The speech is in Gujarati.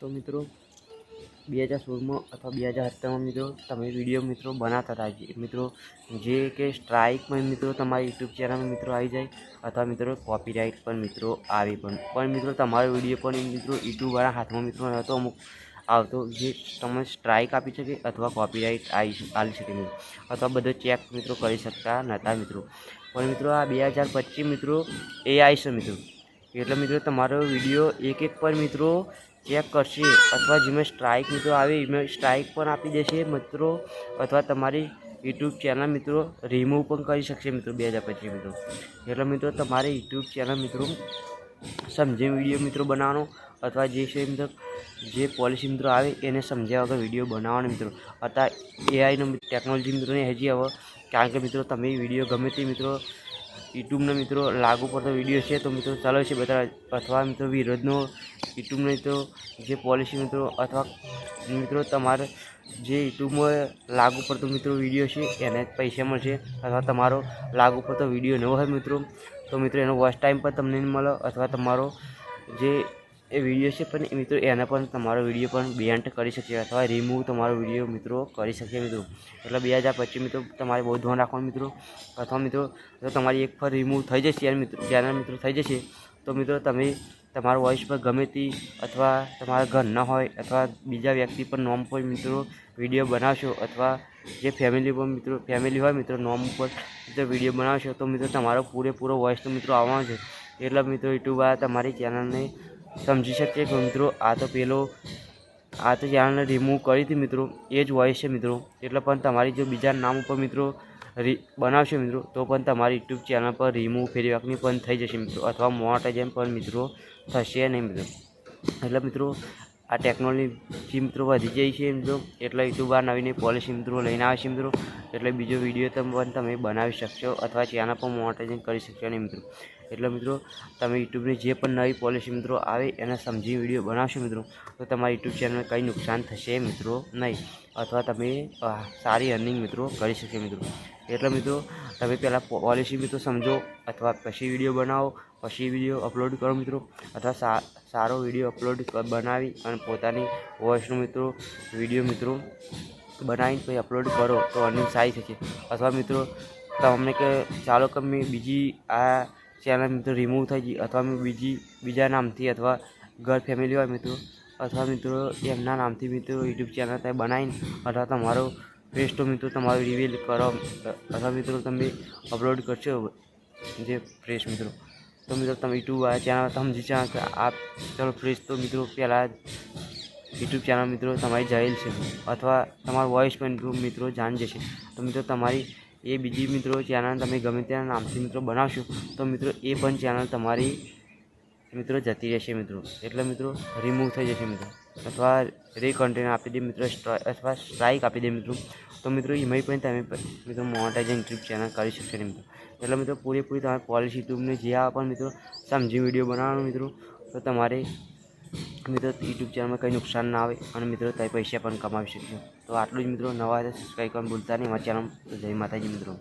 તો મિત્રો, બે હજાર સોળમાં અથવા બે હજાર સત્તરમાં મિત્રો, તમે વીડિયો મિત્રો બનાવતા હતા મિત્રો, જે કે સ્ટ્રાઇકમાં મિત્રો તમારી યુટ્યુબ ચેનલમાં મિત્રો આવી જાય અથવા મિત્રો કોપીરાઇટ પણ મિત્રો આવી પણ પણ મિત્રો તમારો વીડિયો પણ મિત્રો યુટ્યુબવાળા હાથમાં મિત્રો નહોતો અમુક આવતો જે તમે સ્ટ્રાઇક આપી શકે અથવા કોપીરાઇટ આવી આવી શકે મિત્રો. અથવા બધો ચેક મિત્રો કરી શકતા નહોતા મિત્રો. પણ મિત્રો આ બે હજાર પચીસ મિત્રો એ આવશે મિત્રો. એટલે મિત્રો તમારો વીડિયો એક એક પર મિત્રો ચેક કરશે. અથવા જેમાં સ્ટ્રાઇક મિત્રો આવે એમાં સ્ટ્રાઇક પણ આપી દેશે મિત્રો. અથવા તમારી યુટ્યુબ ચેનલ મિત્રો રિમૂવ પણ કરી શકશે મિત્રો બે હજાર પચીસ મિત્રો. એટલે મિત્રો તમારે યુટ્યુબ ચેનલ મિત્રો સમજીને વીડિયો મિત્રો બનાવવાનો. અથવા જે છે મિત્રો, જે પોલિસી મિત્રો આવે, એને સમજ્યા વગર વીડિયો બનાવવાનો મિત્રો. અથવા એઆઈનો ટેકનોલોજી મિત્રોને હજી હવે, કારણ કે મિત્રો તમે વીડિયો ગમે તે મિત્રો યુટ્યુબના મિત્રો લાગુ પડતો વીડિયો છે, તો મિત્રો ચાલો છે બધા, અથવા મિત્રો વિરોધનો યુટ્યુબનો મિત્રો, જે પોલિસી મિત્રો, અથવા મિત્રો તમારે જે યુટ્યુબમાં લાગુ પડતો મિત્રો વીડિયો છે, એને પૈસા મળશે, અથવા તમારો લાગુ પડતો વીડિયો ન હોય મિત્રો, તો મિત્રો એનો વોચ ટાઈમ પણ તમને મળો મળે, અથવા તમારો જે એ વીડિયો છે પણ મિત્રો એના પણ તમારો વીડિયો પણ બેન્ટ કરી શકીએ અથવા રિમૂવ તમારો વીડિયો મિત્રો કરી શકીએ મિત્રો. એટલે બે હજાર પચીસ મિત્રો તમારે બહુ ધ્યાન રાખવાનું મિત્રો. અથવા મિત્રો, જો તમારી એક પર રિમૂવ થઈ જશે મિત્રો ચેનલ મિત્રો થઈ જશે, તો મિત્રો તમે તમારો વોઇસ પર ગમે તે અથવા તમારા ઘર ન હોય અથવા બીજા વ્યક્તિ પર નોમ પર મિત્રો વીડિયો બનાવશો અથવા જે ફેમિલી પર મિત્રો ફેમિલી હોય મિત્રો નોમ પર મિત્રો વીડિયો બનાવશો, તો મિત્રો તમારો પૂરેપૂરો વોઇસ તો મિત્રો આવવાનો છે. એટલે મિત્રો યુટ્યુબ આ તમારી ચેનલને સમજી શકીએ કે મિત્રો, આ તો પેલો, આ તો ચેનલને રિમૂવ કરી હતી મિત્રો, એ જ વોઇસ છે મિત્રો. એટલે પણ તમારી જો બીજા નામ ઉપર મિત્રો રી બનાવશે મિત્રો, તો પણ તમારી યુટ્યુબ ચેનલ પર રિમૂવ ફેરી વાકની પણ થઈ જશે મિત્રો, અથવા મોટા જેમ પણ મિત્રો, થશે નહીં મિત્રો. એટલે મિત્રો આ ટેકનોલોજી મિત્રો વધી જાય છે મિત્રો. એટલે યુટ્યુબ આ નવી નવી પોલિસી મિત્રો લઈને આવે છે મિત્રો. એટલે બીજો વીડિયો તમે પણ તમે બનાવી શકશો અથવા ચેનલ પર મોનેટાઇઝેશન કરી શકશો નહીં મિત્રો. એટલે મિત્રો, તમે યુટ્યુબની જે પણ નવી પોલિસી મિત્રો આવે એને સમજી વીડિયો બનાવશો મિત્રો, તો તમારી યુટ્યુબ ચેનલને કંઈ નુકસાન થશે મિત્રો નહીં. અથવા તમે સારી અર્નિંગ મિત્રો કરી શકશો મિત્રો. એટલે મિત્રો, તમે પહેલાં પોલિસી મિત્રો સમજો, અથવા પછી વીડિયો બનાવો, પછી વીડિયો અપલોડ કરો મિત્રો, અથવા સારો વીડિયો અપલોડ બનાવી અને પોતાની વોઇસનો મિત્રો વીડિયો મિત્રો બનાવીને પછી અપલોડ કરો, તો અર્નિંગ સારી થશે. અથવા મિત્રો, તમને કે, ચાલો કે મેં બીજી આ ચેનલ મિત્રો રિમૂવ થઈ ગઈ, અથવા મેં બીજી, બીજા નામથી અથવા ઘર ફેમિલી હોય મિત્રો, અથવા મિત્રો એમના નામથી મિત્રો યુટ્યુબ ચેનલ તમે બનાવીને, અથવા તમારો ફેસ તો મિત્રો તમારો રિવીલ કરો. અથવા મિત્રો તમે અપલોડ કરશો જે ફ્રેશ મિત્રો. તો મિત્રો તમે યુટ્યુબ આ ચેનલ સમજી જાઓ કે આ ચલો ફ્રેશ તો મિત્રો પહેલાં યુટ્યુબ ચેનલ મિત્રો તમારી જાહેર છે. અથવા તમારો વોઇસ પણ મિત્રો જાણી જશે. તો મિત્રો તમારી એ બીજી મિત્રો ચેનલ તમે ગમે તેના નામથી મિત્રો બનાવશો, તો મિત્રો એ પણ ચેનલ તમારી મિત્રો જતી રહેશે મિત્રો. એટલે મિત્રો રિમૂવ થઈ જશે મિત્રો. અથવા રીકન્ટેન આપી દે મિત્રો અથવા સ્ટ્રાઇક આપી દે મિત્રો. તો મિત્રો, એમાંય પણ તમે મિત્રો મોનેટાઇઝ ટ્રીપ ચેનલ કરી શકશો નહીં મિત્રો. એટલે મિત્રો, પૂરેપૂરી તમારે પોલિસી ટ્યુબને જે આ પણ મિત્રો સમજી વીડિયો બનાવવાનો મિત્રો, તો તમારે મિત્રો યુટ્યુબ ચેનલમાં કંઈ નુકસાન ના આવે અને મિત્રો તમે પૈસા પણ કમાવી શકશો. તો આટલું જ મિત્રો, નવા સબસ્ક્રાઈબ કરવાનું ભૂલતા નહીં. અમારી ચેનલ જય માતાજી મિત્રો.